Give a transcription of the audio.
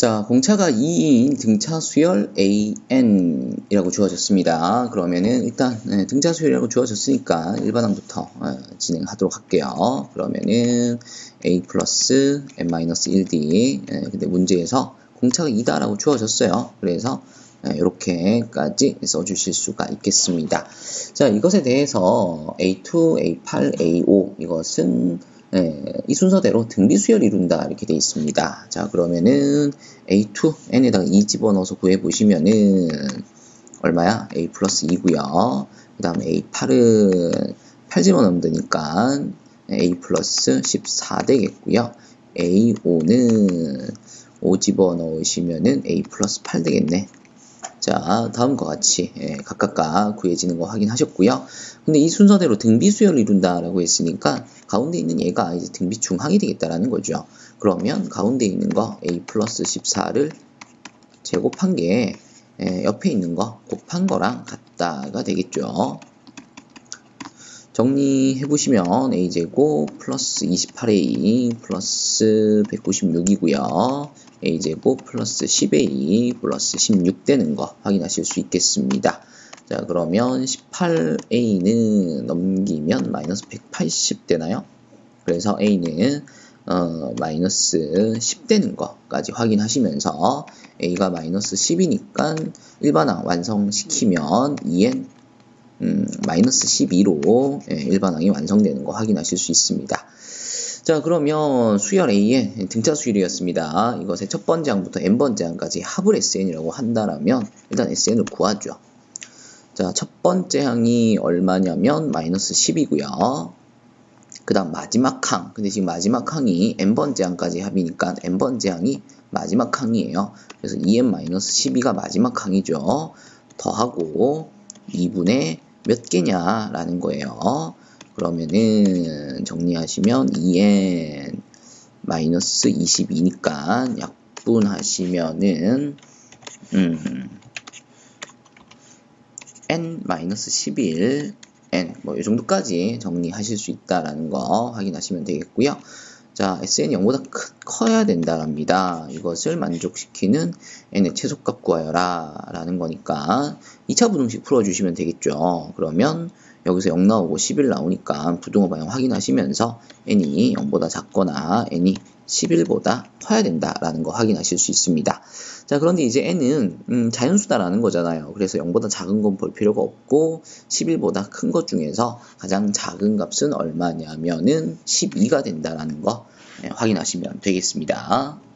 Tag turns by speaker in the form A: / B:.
A: 자, 공차가 2인 등차 수열 AN이라고 주어졌습니다. 그러면은 일단 네, 등차 수열이라고 주어졌으니까 일반항부터 어, 진행하도록 할게요. 그러면은 A 플러스 N-1D 예, 근데 문제에서 공차가 2다라고 주어졌어요. 그래서 이렇게까지 써주실 수가 있겠습니다. 자, 이것에 대해서 A2, A8, A5 이것은 네, 이 순서대로 등비 수열 이룬다 이렇게 되어 있습니다. 자 그러면은 A2 n에다가 2 집어넣어서 구해 보시면은 얼마야? A 플러스 2고요. 그 다음에 A8은 8 집어넣으면 되니까 A 플러스 14 되겠고요. A5는 5 집어넣으시면은 A 플러스 8 되겠네. 자, 다음과 같이 예, 각각각 구해지는 거 확인하셨고요. 근데 이 순서대로 등비수열을 이룬다라고 했으니까 가운데 있는 얘가 이제 등비 중항이 되겠다라는 거죠. 그러면 가운데 있는 거 a 플러스 14를 제곱한 게 예, 옆에 있는 거 곱한 거랑 같다가 되겠죠. 정리해 보시면 a제곱 플러스 28a 플러스 196이고요. a제곱 플러스 10a 플러스 16 되는 거 확인하실 수 있겠습니다. 자 그러면 18a는 넘기면 마이너스 180 되나요? 그래서 a는 어, 마이너스 10 되는 것까지 확인하시면서 a가 마이너스 10이니까 일반항 완성시키면 2n 음, 마이너스 12로 예, 일반항이 완성되는 거 확인하실 수 있습니다. 자 그러면 수열 A의 등차 수열이었습니다. 이것의 첫 번째 항부터 n번째 항까지 합을 SN이라고 한다면 일단 SN을 구하죠. 자 첫 번째 항이 얼마냐면 마이너스 10이고요. 그 다음 마지막 항 근데 지금 마지막 항이 n번째 항까지 합이니까 n번째 항이 마지막 항이에요. 그래서 2n-12가 마지막 항이죠. 더하고 2분의 몇 개냐라는 거예요. 그러면은 정리하시면 2n 마이너스 22니까 약분하시면은 음 n 마이너스 11 n 뭐 이 정도까지 정리하실 수 있다라는 거 확인하시면 되겠고요. 자, SN이 0보다 크, 커야 된다랍니다. 이것을 만족시키는 n의 최소값 구하여라 라는 거니까 2차 부등식 풀어주시면 되겠죠. 그러면 여기서 0 나오고 11 나오니까 부등호 방향 확인하시면서 n이 0보다 작거나 n이 11보다 커야 된다라는 거 확인하실 수 있습니다. 자 그런데 이제 n은 음, 자연수다라는 거잖아요. 그래서 0보다 작은 건 볼 필요가 없고 11보다 큰 것 중에서 가장 작은 값은 얼마냐면은 12가 된다라는 거 네, 확인하시면 되겠습니다.